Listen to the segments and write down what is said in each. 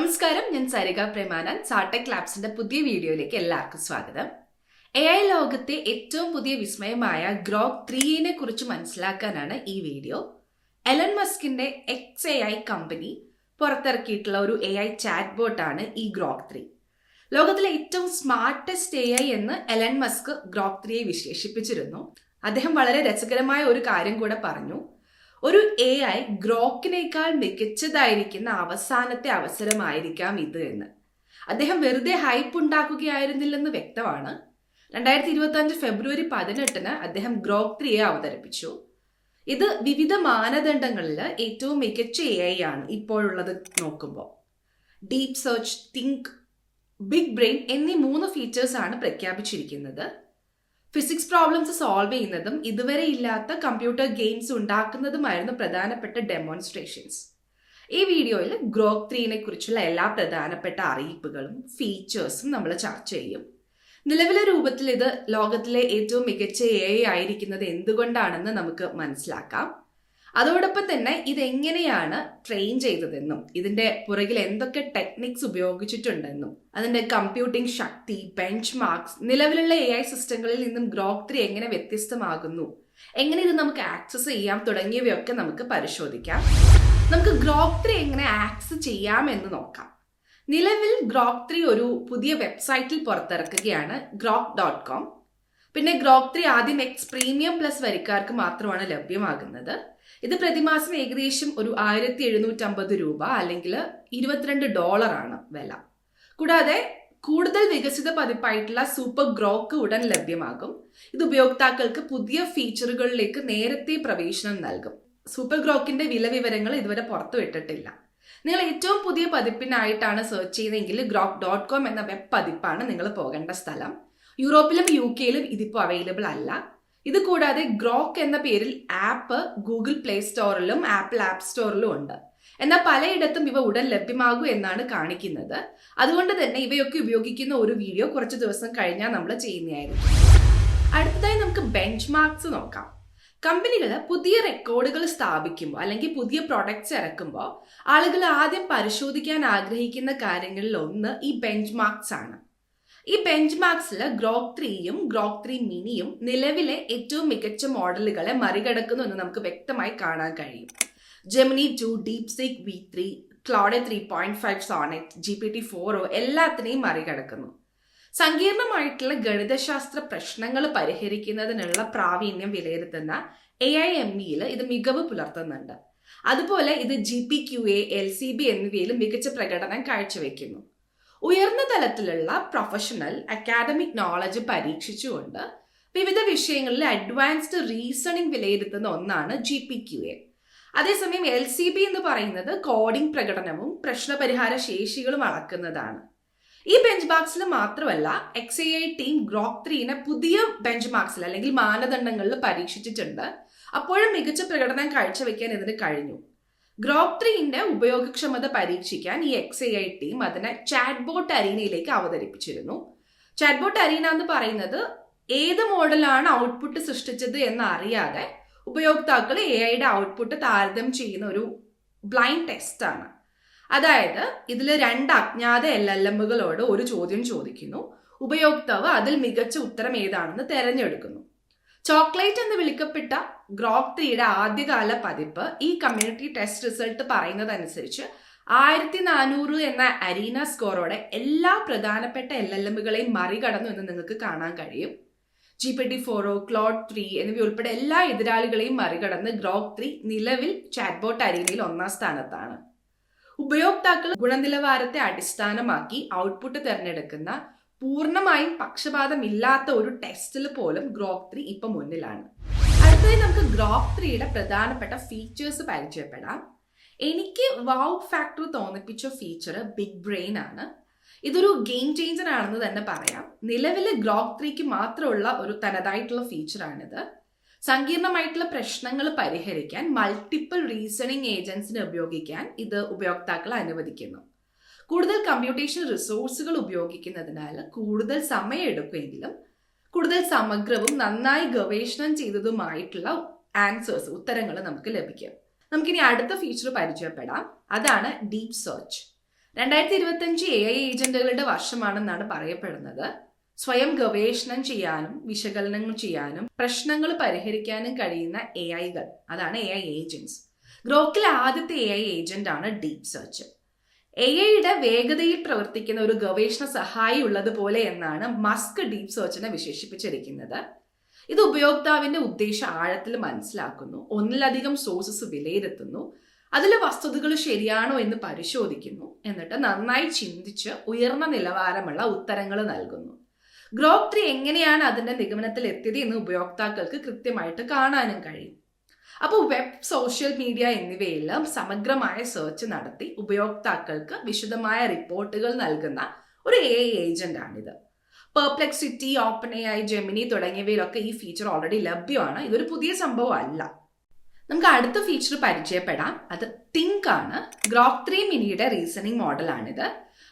നമസ്കാരം ഞാൻ സരിക പ്രേമാനന്ദ്. സാടെക് ലാബ്സിന്റെ പുതിയ വീഡിയോയിലേക്ക് എല്ലാവർക്കും സ്വാഗതം. എ ഐ ലോകത്തെ ഏറ്റവും പുതിയ വിസ്മയമായ ഗ്രോക്ക് ത്രീയിനെ കുറിച്ച് മനസ്സിലാക്കാനാണ് ഈ വീഡിയോ. എലൻ മസ്കിന്റെ എക്സ് എ ഐ കമ്പനി പുറത്തിറക്കിയിട്ടുള്ള ഒരു എ ഐ ചാറ്റ് ബോട്ടാണ് ഈ ഗ്രോക്ക് ത്രീ. ലോകത്തിലെ ഏറ്റവും സ്മാർട്ടസ്റ്റ് എ ഐ എന്ന് എലൻ മസ്ക് ഗ്രോക്ക് ത്രീയെ വിശേഷിപ്പിച്ചിരുന്നു. അദ്ദേഹം വളരെ രസകരമായ ഒരു കാര്യം കൂടെ പറഞ്ഞു. ഒരു എ ഐ ഗ്രോക്കിനേക്കാൾ മികച്ചതായിരിക്കുന്ന അവസാനത്തെ അവസരമായിരിക്കാം ഇത് എന്ന്. അദ്ദേഹം വെറുതെ ഹൈപ്പ് ഉണ്ടാക്കുകയായിരുന്നില്ലെന്ന് വ്യക്തമാണ്. രണ്ടായിരത്തി ഇരുപത്തി അഞ്ച് ഫെബ്രുവരി പതിനെട്ടിന് അദ്ദേഹം ഗ്രോക്ക് ത്രീയെ അവതരിപ്പിച്ചു. ഇത് വിവിധ മാനദണ്ഡങ്ങളിൽ ഏറ്റവും മികച്ച എ ഐ ആണ് ഇപ്പോഴുള്ളത് നോക്കുമ്പോൾ. Deep search think big brain എന്നീ മൂന്ന് ഫീച്ചേഴ്സ് ആണ് പ്രഖ്യാപിച്ചിരിക്കുന്നത്. ഫിസിക്സ് പ്രോബ്ലംസ് സോൾവ് ചെയ്യുന്നതും ഇതുവരെ ഇല്ലാത്ത കമ്പ്യൂട്ടർ ഗെയിംസ് ഉണ്ടാക്കുന്നതുമായിരുന്നു പ്രധാനപ്പെട്ട ഡെമോൺസ്ട്രേഷൻസ് ഈ വീഡിയോയിൽ ഗ്രോക്ക് ത്രീനെ കുറിച്ചുള്ള എല്ലാ പ്രധാനപ്പെട്ട അറിയിപ്പുകളും ഫീച്ചേഴ്സും നമ്മൾ ചർച്ച ചെയ്യും. നിലവിലെ രൂപത്തിൽ ഇത് ലോകത്തിലെ ഏറ്റവും മികച്ച എ ആയിരിക്കുന്നത് എന്തുകൊണ്ടാണെന്ന് നമുക്ക് മനസ്സിലാക്കാം. അതോടൊപ്പം തന്നെ ഇതെങ്ങനെയാണ് ട്രെയിൻ ചെയ്തതെന്നും ഇതിന്റെ പുറകിൽ എന്തൊക്കെ ടെക്നിക്സ് ഉപയോഗിച്ചിട്ടുണ്ടെന്നും അതിന്റെ കമ്പ്യൂട്ടിംഗ് ശക്തി ബെഞ്ച് മാർക്സ് നിലവിലുള്ള എ ഐ സിസ്റ്റങ്ങളിൽ നിന്നും ഗ്രോക്ക് ത്രീ എങ്ങനെ വ്യത്യസ്തമാകുന്നു എങ്ങനെ ഇത് നമുക്ക് ആക്സസ് ചെയ്യാം തുടങ്ങിയവയൊക്കെ നമുക്ക് പരിശോധിക്കാം. നമുക്ക് ഗ്രോക്ക് ത്രീ എങ്ങനെ ആക്സസ് ചെയ്യാം എന്ന് നോക്കാം. നിലവിൽ ഗ്രോക്ക് ത്രീ ഒരു പുതിയ വെബ്സൈറ്റിൽ പുറത്തിറക്കുകയാണ് ഗ്രോക്ക് ഡോട്ട് കോം പിന്നെ ഗ്രോക്ക് ത്രീ ആദ്യം എക്സ് പ്രീമിയം പ്ലസ് വരിക്കാർക്ക് മാത്രമാണ് ലഭ്യമാകുന്നത്. ഇത് പ്രതിമാസം ഏകദേശം ഒരു ആയിരത്തി എഴുന്നൂറ്റമ്പത് രൂപ അല്ലെങ്കിൽ ഇരുപത്തിരണ്ട് ആണ് വില. കൂടാതെ കൂടുതൽ വികസിത പതിപ്പായിട്ടുള്ള സൂപ്പർ ഗ്രോക്ക് ഉടൻ ലഭ്യമാകും. ഇത് ഉപയോക്താക്കൾക്ക് പുതിയ ഫീച്ചറുകളിലേക്ക് നേരത്തെ പ്രവേശനം നൽകും. സൂപ്പർ ഗ്രോക്കിന്റെ വില വിവരങ്ങൾ ഇതുവരെ പുറത്തുവിട്ടിട്ടില്ല നിങ്ങൾ ഏറ്റവും പുതിയ പതിപ്പിനായിട്ടാണ് സെർച്ച് ചെയ്യുന്നതെങ്കിൽ ഗ്രോക്ക് ഡോട്ട് കോം എന്ന വെബ് പതിപ്പാണ് നിങ്ങൾ പോകേണ്ട സ്ഥലം. യൂറോപ്പിലും യു കെയിലും ഇതിപ്പോൾ അവൈലബിൾ അല്ല. ഇത് കൂടാതെ ഗ്രോക്ക് എന്ന പേരിൽ ആപ്പ് ഗൂഗിൾ പ്ലേ സ്റ്റോറിലും ആപ്പിൾ ആപ്പ് സ്റ്റോറിലും ഉണ്ട്. എന്നാൽ പലയിടത്തും ഇവ ഉടൻ ലഭ്യമാകൂ എന്നാണ് കാണിക്കുന്നത്. അതുകൊണ്ട് തന്നെ ഇവയൊക്കെ ഉപയോഗിക്കുന്ന ഒരു വീഡിയോ കുറച്ച് ദിവസം കഴിഞ്ഞാൽ നമ്മൾ ചെയ്യുന്നതായിരുന്നു അടുത്തതായി നമുക്ക് ബെഞ്ച് മാർക്സ് നോക്കാം. കമ്പനികൾ പുതിയ റെക്കോർഡുകൾ സ്ഥാപിക്കുമ്പോൾ അല്ലെങ്കിൽ പുതിയ പ്രൊഡക്ട്സ് ഇറക്കുമ്പോൾ ആളുകൾ ആദ്യം പരിശോധിക്കാൻ ആഗ്രഹിക്കുന്ന കാര്യങ്ങളിൽ ഒന്ന് ഈ ബെഞ്ച് മാർക്സ് ആണ്. ഈ ബെഞ്ച് മാർക്സിൽ ഗ്രോക്ക് ത്രീയും ഗ്രോക്ക് ത്രീ മിനിയും നിലവിലെ ഏറ്റവും മികച്ച മോഡലുകളെ മറികടക്കുന്നു എന്ന് നമുക്ക് വ്യക്തമായി കാണാൻ കഴിയും. Gemini two DeepSeek V three Claude three point five Sonnet G P T four o എല്ലാത്തിനെയും മറികടക്കുന്നു. സങ്കീർണമായിട്ടുള്ള ഗണിതശാസ്ത്ര പ്രശ്നങ്ങൾ പരിഹരിക്കുന്നതിനുള്ള പ്രാവീണ്യം വിലയിരുത്തുന്ന എ ഐ എം ഇയിൽ ഇത് മികവ് പുലർത്തുന്നുണ്ട്. അതുപോലെ ഇത് G P Q A L C B എന്നിവയിലും മികച്ച പ്രകടനം കാഴ്ചവെക്കുന്നു. ഉയർന്ന തലത്തിലുള്ള പ്രൊഫഷണൽ അക്കാഡമിക് നോളജ് പരീക്ഷിച്ചുകൊണ്ട് വിവിധ വിഷയങ്ങളിൽ അഡ്വാൻസ്ഡ് റീസണിംഗ് വിലയിരുത്തുന്ന ഒന്നാണ് ജി പി ക്യു എ അതേസമയം എൽ സി ബി എന്ന് പറയുന്നത് കോഡിംഗ് പ്രകടനവും പ്രശ്നപരിഹാര ശേഷികളും അളക്കുന്നതാണ്. ഈ ബെഞ്ച് മാർക്സിൽ മാത്രമല്ല എക്സ് ഐ ടീം ഗ്രോക്ക് ത്രീനെ പുതിയ ബെഞ്ച് മാർക്സിൽ അല്ലെങ്കിൽ മാനദണ്ഡങ്ങളിൽ പരീക്ഷിച്ചിട്ടുണ്ട്. അപ്പോഴും മികച്ച പ്രകടനം കാഴ്ചവെക്കാൻ ഇതിന് കഴിഞ്ഞു. ഗ്രോക്ക് ത്രീന്റെ ഉപയോഗക്ഷമത പരീക്ഷിക്കാൻ ഈ എക്സ് ഐ ടീം അതിനെ ചാറ്റ്ബോട്ട് അരീനയിലേക്ക് അവതരിപ്പിച്ചിരുന്നു. ചാറ്റ്ബോട്ട് അരീന എന്ന് പറയുന്നത് ഏത് മോഡലാണ് ഔട്ട്പുട്ട് സൃഷ്ടിച്ചത് എന്ന് അറിയാതെ ഉപയോക്താക്കൾ എ ഐയുടെ ഔട്ട്പുട്ട് താരതമ്യം ചെയ്യുന്ന ഒരു ബ്ലൈൻഡ് ടെസ്റ്റ് ആണ്. അതായത് ഇതിൽ രണ്ട് അജ്ഞാത എൽ എൽ എമ്മുകളോട് ഒരു ചോദ്യം ചോദിക്കുന്നു. ഉപയോക്താവ് അതിൽ മികച്ച ഉത്തരം ഏതാണെന്ന് തെരഞ്ഞെടുക്കുന്നു. ചോക്ലേറ്റ് എന്ന് വിളിക്കപ്പെട്ട ഗ്രോക്ക് ത്രീയുടെ ആദ്യകാല പതിപ്പ് ഈ കമ്മ്യൂണിറ്റി ടെസ്റ്റ് റിസൾട്ട് പറയുന്നതനുസരിച്ച് ആയിരത്തി നാനൂറ് എന്ന അരീന സ്കോറോടെ എല്ലാ പ്രധാനപ്പെട്ട എൽ എൽ എമ്മുകളെയും മറികടന്നു എന്ന് നിങ്ങൾക്ക് കാണാൻ കഴിയും. G P T four o Claude three എന്നിവ ഉൾപ്പെടെ എല്ലാ എതിരാളികളെയും മറികടന്ന് ഗ്രോക്ക് ത്രീ നിലവിൽ ചാറ്റ്ബോട്ട് അരീനയിൽ ഒന്നാം സ്ഥാനത്താണ്. ഉപയോക്താക്കൾ ഗുണനിലവാരത്തെ അടിസ്ഥാനമാക്കി ഔട്ട്പുട്ട് തിരഞ്ഞെടുക്കുന്ന പൂർണമായും പക്ഷപാതമില്ലാത്ത ഒരു ടെസ്റ്റിൽ പോലും ഗ്രോക്ക് ത്രീ ഇപ്പൊ മുന്നിലാണ്. അടുത്തതായി നമുക്ക് ഗ്രോക്ക് ത്രീയുടെ പ്രധാനപ്പെട്ട ഫീച്ചേഴ്സ് പരിചയപ്പെടാം. എനിക്ക് വാവ് ഫാക്ടർ തോന്നിപ്പിച്ച ഫീച്ചർ ബിഗ് ബ്രെയിൻ ആണ്. ഇതൊരു ഗെയിം ചേഞ്ചർ ആണെന്ന് തന്നെ പറയാം. നിലവിലെ ഗ്രോക്ക് ത്രീക്ക് മാത്രമുള്ള ഒരു തനതായിട്ടുള്ള ഫീച്ചറാണിത് സങ്കീർണമായിട്ടുള്ള പ്രശ്നങ്ങൾ പരിഹരിക്കാൻ മൾട്ടിപ്പിൾ റീസണിങ് ഏജൻസിനെ ഉപയോഗിക്കാൻ ഇത് ഉപയോക്താക്കളെ അനുവദിക്കുന്നു. കൂടുതൽ കമ്പ്യൂട്ടേഷൻ റിസോഴ്സുകൾ ഉപയോഗിക്കുന്നതിനാൽ കൂടുതൽ സമയം എടുക്കുമെങ്കിലും കൂടുതൽ സമഗ്രവും നന്നായി ഗവേഷണം ചെയ്തതുമായിട്ടുള്ള ആൻസേഴ്സ് ഉത്തരങ്ങൾ നമുക്ക് ലഭിക്കും. നമുക്കിനി അടുത്ത ഫീച്ചർ പരിചയപ്പെടാം. അതാണ് ഡീപ് സെർച്ച് രണ്ടായിരത്തി ഇരുപത്തഞ്ച് എ ഐ ഏജന്റുകളുടെ വർഷമാണെന്നാണ് പറയപ്പെടുന്നത്. സ്വയം ഗവേഷണം ചെയ്യാനും വിശകലനങ്ങൾ ചെയ്യാനും പ്രശ്നങ്ങൾ പരിഹരിക്കാനും കഴിയുന്ന എ ഐകൾ അതാണ് എ ഐ ഏജൻസ് ഗ്രോക്കിലെ ആദ്യത്തെ എ ഐ ഏജന്റ് ആണ് ഡീപ് സെർച്ച് എ ഐയുടെ വേഗതയിൽ പ്രവർത്തിക്കുന്ന ഒരു ഗവേഷണ സഹായി ഉള്ളതുപോലെ എന്നാണ് മസ്ക് ഡീപ് സെർച്ചിനെ വിശേഷിപ്പിച്ചിരിക്കുന്നത്. ഇത് ഉപയോക്താവിന്റെ ഉദ്ദേശം ആഴത്തിൽ മനസ്സിലാക്കുന്നു ഒന്നിലധികം സോഴ്സസ് വിലയിരുത്തുന്നു അതിലെ വസ്തുതകൾ ശരിയാണോ എന്ന് പരിശോധിക്കുന്നു എന്നിട്ട് നന്നായി ചിന്തിച്ച് ഉയർന്ന നിലവാരമുള്ള ഉത്തരങ്ങൾ നൽകുന്നു. ഗ്രോപ് ത്രീ എങ്ങനെയാണ് അതിന്റെ നിഗമനത്തിൽ എത്തിയത് എന്ന് ഉപയോക്താക്കൾക്ക് കൃത്യമായിട്ട് കാണാനും കഴിയും. അപ്പോൾ വെബ് സോഷ്യൽ മീഡിയ എന്നിവയെല്ലാം സമഗ്രമായ സെർച്ച് നടത്തി ഉപയോക്താക്കൾക്ക് വിശദമായ റിപ്പോർട്ടുകൾ നൽകുന്ന ഒരു എ ഏജന്റ് ആണിത്. Perplexity open A I Gemini തുടങ്ങിയവയിലൊക്കെ ഈ ഫീച്ചർ ഓൾറെഡി ലഭ്യമാണ്. ഇതൊരു പുതിയ സംഭവം അല്ല. നമുക്ക് അടുത്ത ഫീച്ചർ പരിചയപ്പെടാം. അത് തിങ്ക് ആണ്. ഗ്രോക്ക് ത്രീ മിനിയുടെ റീസണിംഗ് മോഡലാണിത്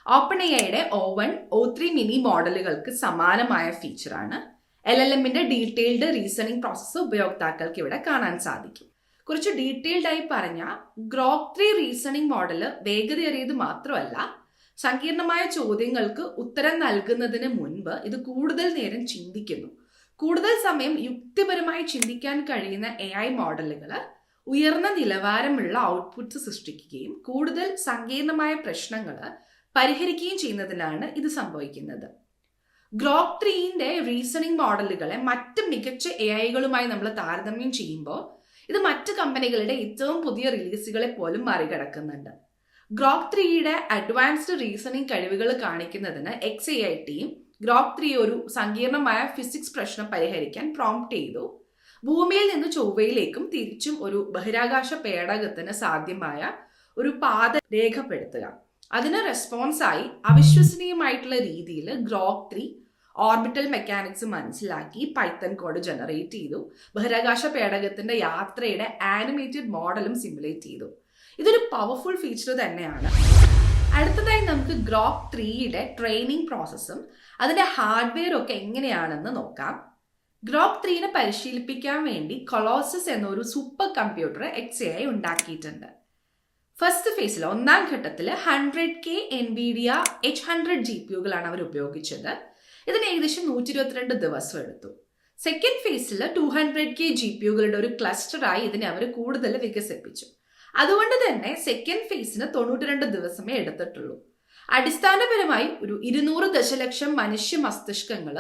ഓപ്പൺ എ ഐയുടെ o one one O three mini മോഡലുകൾക്ക് സമാനമായ ഫീച്ചറാണ് എൽ എൽ എമ്മിന്റെ ഡീറ്റെയിൽഡ് റീസണിംഗ് പ്രോസസ്സ് ഉപയോക്താക്കൾക്ക് ഇവിടെ കാണാൻ സാധിക്കും. കുറച്ച് ഡീറ്റെയിൽഡ് ആയി പറഞ്ഞ ഗ്രോക്ക് ത്രീ റീസണിംഗ് മോഡൽ വേഗതയേറിയത് മാത്രമല്ല സങ്കീർണമായ ചോദ്യങ്ങൾക്ക് ഉത്തരം നൽകുന്നതിന് മുൻപ് ഇത് കൂടുതൽ നേരം ചിന്തിക്കുന്നു. കൂടുതൽ സമയം യുക്തിപരമായി ചിന്തിക്കാൻ കഴിയുന്ന എ ഐ മോഡലുകൾ ഉയർന്ന നിലവാരമുള്ള ഔട്ട്പുട്ട്സ് സൃഷ്ടിക്കുകയും കൂടുതൽ സങ്കീർണമായ പ്രശ്നങ്ങൾ പരിഹരിക്കുകയും ചെയ്യുന്നതിനാണ് ഇത് സംഭവിക്കുന്നത്. ഗ്രോക്ക് ത്രീന്റെ റീസണിംഗ് മോഡലുകളെ മറ്റ് മികച്ച എ ഐകളുമായി നമ്മൾ താരതമ്യം ചെയ്യുമ്പോൾ ഇത് മറ്റ് കമ്പനികളുടെ ഏറ്റവും പുതിയ റിലീസുകളെ പോലും മറികടക്കുന്നുണ്ട്. ഗ്രോക്ക് ത്രീയുടെ അഡ്വാൻസ്ഡ് റീസണിംഗ് കഴിവുകൾ കാണിക്കുന്നതിന് X A I team Grok three ഒരു സങ്കീർണമായ ഫിസിക്സ് പ്രശ്നം പരിഹരിക്കാൻ പ്രോംപ്റ്റ് ചെയ്തു. ഭൂമിയിൽ നിന്ന് ചൊവ്വയിലേക്കും തിരിച്ചും ഒരു ബഹിരാകാശ പേടകത്തിന് സാധ്യമായ ഒരു പാത രേഖപ്പെടുത്തുക. അതിന് റെസ്പോൺസായി അവിശ്വസനീയമായിട്ടുള്ള രീതിയിൽ ഗ്രോക്ക് ത്രീ ഓർബിറ്റൽ മെക്കാനിക്സ് മനസ്സിലാക്കി പൈത്തൻ കോഡ് ജനറേറ്റ് ചെയ്തു. ബഹിരാകാശ പേടകത്തിന്റെ യാത്രയുടെ ആനിമേറ്റഡ് മോഡലും സിമുലേറ്റ് ചെയ്തു. ഇതൊരു പവർഫുൾ ഫീച്ചർ തന്നെയാണ്. അടുത്തതായി നമുക്ക് ഗ്രോക്ക് ത്രീയുടെ ട്രെയിനിങ് പ്രോസസ്സും അതിന്റെ ഹാർഡ്വെയർ ഒക്കെ എങ്ങനെയാണെന്ന് നോക്കാം. ഗ്രോക്ക് ത്രീനെ പരിശീലിപ്പിക്കാൻ വേണ്ടി കൊളോസസ് എന്നൊരു സൂപ്പർ കമ്പ്യൂട്ടർ എക്സ് എ ഉണ്ടാക്കിയിട്ടുണ്ട്. ഫസ്റ്റ് ഫേസിൽ ഒന്നാം ഘട്ടത്തിൽ hundred K N B D H hundred G P യുകളാണ് അവർ ഉപയോഗിച്ചത്. ഇതിന് ഏകദേശം നൂറ്റി ഇരുപത്തിരണ്ട് ദിവസം എടുത്തു. സെക്കൻഡ് ഫേസിൽ two hundred K G P യുകളുടെ ഒരു ക്ലസ്റ്ററായി ഇതിനെ അവർ കൂടുതൽ വികസിപ്പിച്ചു. അതുകൊണ്ട് തന്നെ സെക്കൻഡ് ഫേസിന് തൊണ്ണൂറ്റി രണ്ട് ദിവസമേ എടുത്തിട്ടുള്ളൂ. അടിസ്ഥാനപരമായി ഒരു ഇരുന്നൂറ് ദശലക്ഷം മനുഷ്യ മസ്തിഷ്കങ്ങൾ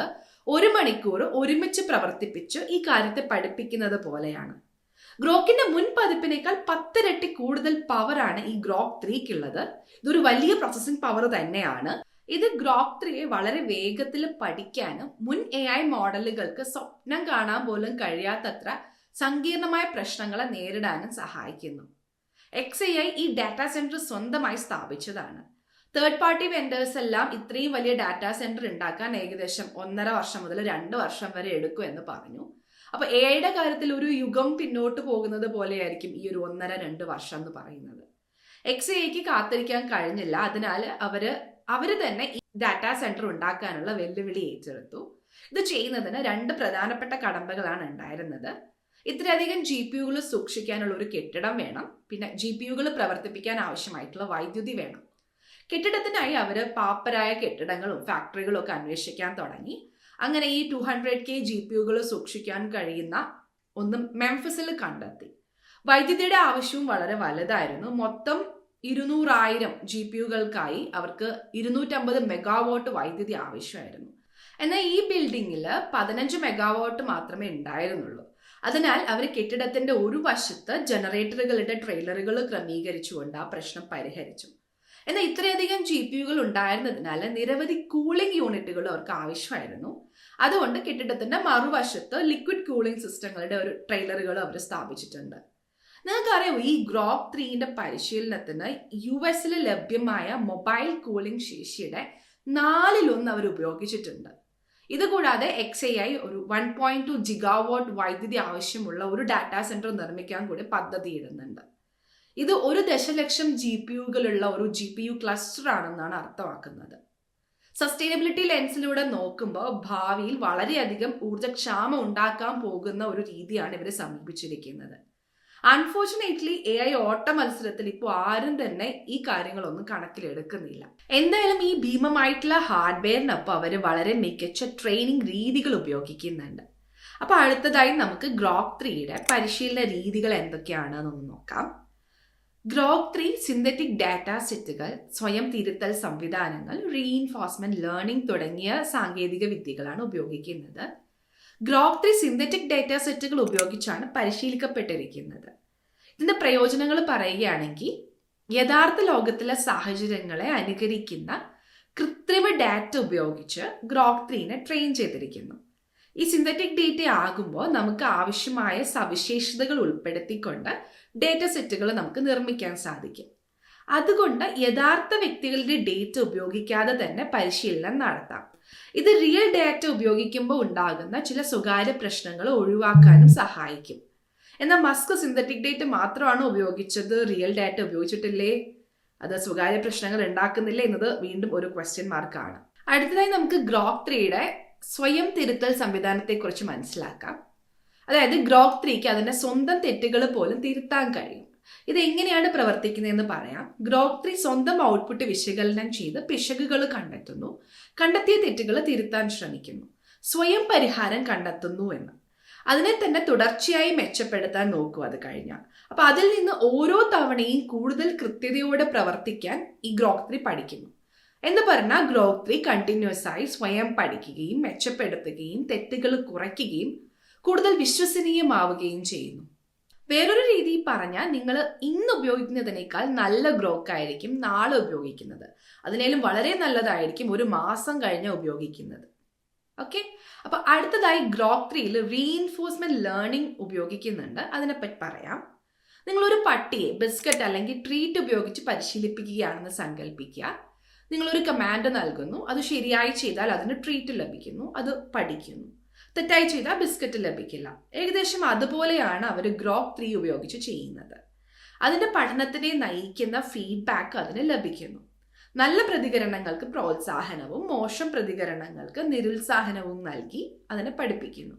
ഒരു മണിക്കൂർ ഒരുമിച്ച് പ്രവർത്തിപ്പിച്ച് ഈ കാര്യത്തെ പഠിപ്പിക്കുന്നത് പോലെയാണ്. ഗ്രോക്കിന്റെ മുൻ പതിപ്പിനേക്കാൾ പത്തിരട്ടി കൂടുതൽ പവറാണ് ഈ ഗ്രോക്ക് ത്രീക്കുള്ളത്. ഇതൊരു വലിയ പ്രോസസ്സിംഗ് പവർ തന്നെയാണ്. ഇത് ഗ്രോക്ക് ത്രീയെ വളരെ വേഗത്തിൽ പഠിക്കാനും മുൻ എ ഐ മോഡലുകൾക്ക് സ്വപ്നം കാണാൻ പോലും കഴിയാത്തത്ര സങ്കീർണമായ പ്രശ്നങ്ങളെ നേരിടാനും സഹായിക്കുന്നു. എക്സ് ഐ ഐ ഈ ഡാറ്റാ സെന്റർ സ്വന്തമായി സ്ഥാപിച്ചതാണ്. തേർഡ് പാർട്ടി വെൻഡേഴ്സ് എല്ലാം ഇത്രയും വലിയ ഡാറ്റാ സെന്റർ ഉണ്ടാക്കാൻ ഏകദേശം ഒന്നര വർഷം മുതൽ രണ്ട് വർഷം വരെ എടുക്കും എന്ന് പറഞ്ഞു. അപ്പൊ എയുടെ കാര്യത്തിൽ ഒരു യുഗം പിന്നോട്ട് പോകുന്നത് പോലെയായിരിക്കും ഈ ഒരു ഒന്നര രണ്ട് വർഷം എന്ന് പറയുന്നത്. എക്സ് എക്ക് കാത്തിരിക്കാൻ കഴിഞ്ഞില്ല. അതിനാൽ അവർ അവർ തന്നെ ഈ ഡാറ്റാ സെന്റർ ഉണ്ടാക്കാനുള്ള വെല്ലുവിളി ഏറ്റെടുത്തു. ഇത് ചെയ്യുന്നതിന് രണ്ട് പ്രധാനപ്പെട്ട കടമ്പകളാണ് ഉണ്ടായിരുന്നത്. ഇത്രയധികം ജി പി യുകൾ സൂക്ഷിക്കാനുള്ള ഒരു കെട്ടിടം വേണം. പിന്നെ ജി പി യുകൾ പ്രവർത്തിപ്പിക്കാൻ ആവശ്യമായിട്ടുള്ള വൈദ്യുതി വേണം. കെട്ടിടത്തിനായി അവർ പാപ്പരായ കെട്ടിടങ്ങളും ഫാക്ടറികളും ഒക്കെ അന്വേഷിക്കാൻ തുടങ്ങി. അങ്ങനെ ഈ two hundred K G P യുകൾ സൂക്ഷിക്കാൻ കഴിയുന്ന ഒന്ന് മെംഫസിൽ കണ്ടെത്തി. വൈദ്യുതിയുടെ ആവശ്യവും വളരെ വലുതായിരുന്നു. മൊത്തം ഇരുന്നൂറായിരം ജി പി യുകൾക്കായി അവർക്ക് ഇരുന്നൂറ്റമ്പത് മെഗാവോട്ട് വൈദ്യുതി ആവശ്യമായിരുന്നു. എന്നാൽ ഈ ബിൽഡിങ്ങിൽ പതിനഞ്ച് മെഗാവോട്ട് മാത്രമേ ഉണ്ടായിരുന്നുള്ളൂ. അതിനാൽ അവർ കെട്ടിടത്തിന്റെ ഒരു വശത്ത് ജനറേറ്ററുകളുടെ ട്രെയിലറുകൾ ക്രമീകരിച്ചുകൊണ്ട് ആ പ്രശ്നം പരിഹരിച്ചു. എന്നാൽ ഇത്രയധികം ജി പി യുകൾ ഉണ്ടായിരുന്നതിനാൽ നിരവധി കൂളിംഗ് യൂണിറ്റുകൾ അവർക്ക് ആവശ്യമായിരുന്നു. അതുകൊണ്ട് കെട്ടിടത്തിന്റെ മറുവശത്ത് ലിക്വിഡ് കൂളിംഗ് സിസ്റ്റങ്ങളുടെ ഒരു ട്രെയിലറുകൾ അവർ സ്ഥാപിച്ചിട്ടുണ്ട്. നിങ്ങൾക്കറിയാമോ ഈ ഗ്രോപ്പ് ത്രീന്റെ പരിശീലനത്തിന് യു എസിൽ ലഭ്യമായ മൊബൈൽ കൂളിംഗ് ശേഷിയുടെ നാലിലൊന്ന് അവർ ഉപയോഗിച്ചിട്ടുണ്ട്. ഇതുകൂടാതെ എക്സ് എ ഐ ഒരു വൺ പോയിന്റ് ടു ജിഗാവോട്ട് വൈദ്യുതി ആവശ്യമുള്ള ഒരു ഡാറ്റാ സെന്റർ നിർമ്മിക്കാൻ കൂടി പദ്ധതിയിടുന്നുണ്ട്. ഇത് ഒരു ദശലക്ഷം ജി പി യുകളുള്ള ഒരു ജി പി യു ക്ലസ്റ്റർ ആണെന്നാണ് അർത്ഥമാക്കുന്നത്. സസ്റ്റൈനബിലിറ്റി ലെൻസിലൂടെ നോക്കുമ്പോൾ ഭാവിയിൽ വളരെയധികം ഊർജക്ഷാമം ഉണ്ടാക്കാൻ പോകുന്ന ഒരു രീതിയാണ് ഇവർ സമീപിച്ചിരിക്കുന്നത്. അൺഫോർച്ചുനേറ്റ്ലി എ ഐ ഓട്ട മത്സരത്തിൽ ഇപ്പോൾ ആരും തന്നെ ഈ കാര്യങ്ങളൊന്നും കണക്കിലെടുക്കുന്നില്ല. എന്തായാലും ഈ ഭീമമായിട്ടുള്ള ഹാർഡ്വെയറിനൊപ്പം അവർ വളരെ മികച്ച ട്രെയിനിങ് രീതികൾ ഉപയോഗിക്കുന്നുണ്ട്. അപ്പോൾ അടുത്തതായി നമുക്ക് ഗ്രോക്ക് ത്രീയുടെ പരിശീലന രീതികൾ എന്തൊക്കെയാണെന്നൊന്ന് നോക്കാം. ഗ്രോക്ക് ത്രീ സിന്തറ്റിക് ഡാറ്റ സെറ്റുകൾ സ്വയം തിരുത്തൽ സംവിധാനങ്ങൾ റീഇൻഫോഴ്സ്മെന്റ് ലേണിംഗ് തുടങ്ങിയ സാങ്കേതിക വിദ്യകളാണ് ഉപയോഗിക്കുന്നത്. ഗ്രോക്ക് ത്രീ സിന്തറ്റിക് ഡാറ്റ സെറ്റുകൾ ഉപയോഗിച്ചാണ് പരിശീലിക്കപ്പെട്ടിരിക്കുന്നത്. ഇതിന്റെ പ്രയോജനങ്ങൾ പറയുകയാണെങ്കിൽ യഥാർത്ഥ ലോകത്തിലെ സാഹചര്യങ്ങളെ അനുകരിക്കുന്ന കൃത്രിമ ഡാറ്റ ഉപയോഗിച്ച് ഗ്രോക്ക് ത്രീനെ ട്രെയിൻ ചെയ്തിരിക്കുന്നു. ഈ സിന്തറ്റിക് ഡേറ്റ ആകുമ്പോൾ നമുക്ക് ആവശ്യമായ സവിശേഷതകൾ ഉൾപ്പെടുത്തിക്കൊണ്ട് ഡേറ്റ സെറ്റുകൾ നമുക്ക് നിർമ്മിക്കാൻ സാധിക്കും. അതുകൊണ്ട് യഥാർത്ഥ വ്യക്തികളുടെ ഡേറ്റ ഉപയോഗിക്കാതെ തന്നെ പരിശീലനം നടത്താം. ഇത് റിയൽ ഡേറ്റ ഉപയോഗിക്കുമ്പോൾ ഉണ്ടാകുന്ന ചില സ്വകാര്യ പ്രശ്നങ്ങൾ ഒഴിവാക്കാനും സഹായിക്കും. എന്നാൽ മസ്ക് സിന്തറ്റിക് ഡേറ്റ മാത്രമാണ് ഉപയോഗിച്ചത്? റിയൽ ഡേറ്റ ഉപയോഗിച്ചിട്ടില്ലേ? അത് സ്വകാര്യ പ്രശ്നങ്ങൾ ഉണ്ടാക്കുന്നില്ല എന്നത് വീണ്ടും ഒരു ക്വസ്റ്റ്യൻ മാർക്കാണ് അടുത്തതായി നമുക്ക് ഗ്രോക്ക് ത്രീയുടെ സ്വയം തിരുത്തൽ സംവിധാനത്തെക്കുറിച്ച് മനസ്സിലാക്കാം. അതായത് ഗ്രോക്ക് ത്രീക്ക് അതിന്റെ സ്വന്തം തെറ്റുകൾ പോലും തിരുത്താൻ കഴിയും. ഇത് എങ്ങനെയാണ് പ്രവർത്തിക്കുന്നതെന്ന് പറയാം. ഗ്രോക്ക് ത്രീ സ്വന്തം ഔട്ട്പുട്ട് വിശകലനം ചെയ്ത് പിശകുകൾ കണ്ടെത്തുന്നു. കണ്ടെത്തിയ തെറ്റുകൾ തിരുത്താൻ ശ്രമിക്കുന്നു. സ്വയം പരിഹാരം കണ്ടെത്തുന്നു എന്ന്. അതിനെ തന്നെ തുടർച്ചയായി മെച്ചപ്പെടുത്താൻ നോക്കൂ അത് കഴിഞ്ഞാൽ. അപ്പൊ അതിൽ നിന്ന് ഓരോ തവണയും കൂടുതൽ കൃത്യതയോടെ പ്രവർത്തിക്കാൻ ഈ ഗ്രോക്ക് ത്രീ പഠിക്കുന്നു. എന്ന് പറഞ്ഞാൽ ഗ്രോക്ക് ത്രീ കണ്ടിന്യൂസ് ആയി സ്വയം പഠിക്കുകയും മെച്ചപ്പെടുത്തുകയും തെറ്റുകൾ കുറയ്ക്കുകയും കൂടുതൽ വിശ്വസനീയമാവുകയും ചെയ്യുന്നു. വേറൊരു രീതി പറഞ്ഞാൽ നിങ്ങൾ ഇന്ന് ഉപയോഗിക്കുന്നതിനേക്കാൾ നല്ല ഗ്രോക്ക് ആയിരിക്കും നാളെ ഉപയോഗിക്കുന്നത്. അതിനേലും വളരെ നല്ലതായിരിക്കും ഒരു മാസം കഴിഞ്ഞ് ഉപയോഗിക്കുന്നത്. ഓക്കെ അപ്പൊ അടുത്തതായി ഗ്രോക്ക് ത്രീയിൽ റീഇൻഫോഴ്സ്മെന്റ് ലേണിംഗ് ഉപയോഗിക്കുന്നുണ്ട്. അതിനെപ്പറ്റി പറയാം. നിങ്ങളൊരു പട്ടിയെ ബിസ്ക്കറ്റ് അല്ലെങ്കിൽ ട്രീറ്റ് ഉപയോഗിച്ച് പരിശീലിപ്പിക്കുകയാണെന്ന് സങ്കല്പിക്കുക. നിങ്ങളൊരു കമാൻഡ് നൽകുന്നു അത് ശരിയായി ചെയ്താൽ അതിന് ട്രീറ്റ് ലഭിക്കുന്നു അത് പഠിക്കുന്നു. തെറ്റായി ചെയ്താൽ ബിസ്ക്കറ്റ് ലഭിക്കില്ല. ഏകദേശം അതുപോലെയാണ് അവർ ഗ്രോപ്പ് ത്രീ ഉപയോഗിച്ച് ചെയ്യുന്നത്. അതിന്റെ പഠനത്തിനെ നയിക്കുന്ന ഫീഡ്ബാക്ക് അതിന് ലഭിക്കുന്നു. നല്ല പ്രതികരണങ്ങൾക്ക് പ്രോത്സാഹനവും മോശം പ്രതികരണങ്ങൾക്ക് നിരുത്സാഹനവും നൽകി അതിനെ പഠിപ്പിക്കുന്നു.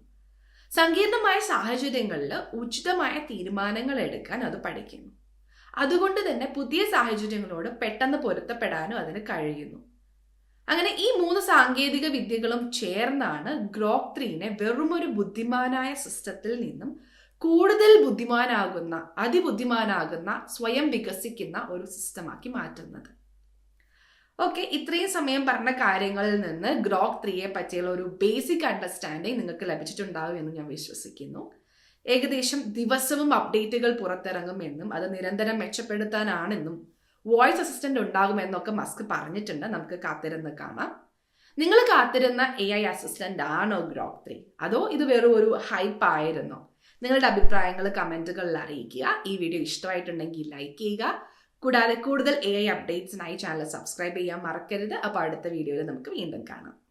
സങ്കീർണമായ സാഹചര്യങ്ങളിൽ ഉചിതമായ തീരുമാനങ്ങൾ എടുക്കാൻ അത് പഠിക്കുന്നു. അതുകൊണ്ട് തന്നെ പുതിയ സാഹചര്യങ്ങളോട് പെട്ടെന്ന് പൊരുത്തപ്പെടാനും അതിന് കഴിയുന്നു. അങ്ങനെ ഈ മൂന്ന് സാങ്കേതിക വിദ്യകളും ചേർന്നാണ് ഗ്രോക്ക് ത്രീനെ വെറുമൊരു ബുദ്ധിമാനായ സിസ്റ്റത്തിൽ നിന്നും കൂടുതൽ ബുദ്ധിമാനാകുന്ന അതിബുദ്ധിമാനാകുന്ന സ്വയം വികസിക്കുന്ന ഒരു സിസ്റ്റമാക്കി മാറ്റുന്നത്. ഓക്കെ ഇത്രയും സമയം പറഞ്ഞ കാര്യങ്ങളിൽ നിന്ന് ഗ്രോക്ക് ത്രീയെ പറ്റിയുള്ള ഒരു ബേസിക് അണ്ടർസ്റ്റാൻഡിങ് നിങ്ങൾക്ക് ലഭിച്ചിട്ടുണ്ടാവും എന്ന് ഞാൻ വിശ്വസിക്കുന്നു. ഏകദേശം ദിവസവും അപ്ഡേറ്റുകൾ പുറത്തിറങ്ങുമെന്നും അത് നിരന്തരം മെച്ചപ്പെടുത്താനാണെന്നും വോയിസ് അസിസ്റ്റന്റ് ഉണ്ടാകുമെന്നൊക്കെ മസ്ക് പറഞ്ഞിട്ടുണ്ട്. നമുക്ക് കാത്തിരുന്ന് കാണാം. നിങ്ങൾ കാത്തിരുന്ന എ ഐ അസിസ്റ്റന്റ് ആണോ ഗ്രോക്ക് ത്രീ? അതോ ഇത് വെറും ഒരു ഹൈപ്പ് ആയിരുന്നോ? നിങ്ങളുടെ അഭിപ്രായങ്ങൾ കമന്റുകളിൽ അറിയിക്കുക. ഈ വീഡിയോ ഇഷ്ടമായിട്ടുണ്ടെങ്കിൽ ലൈക്ക് ചെയ്യുക. കൂടാതെ കൂടുതൽ എ ഐ അപ്ഡേറ്റ്സിനായി ചാനൽ സബ്സ്ക്രൈബ് ചെയ്യാൻ മറക്കരുത്. അപ്പോൾ അടുത്ത വീഡിയോയിൽ നമുക്ക് വീണ്ടും കാണാം.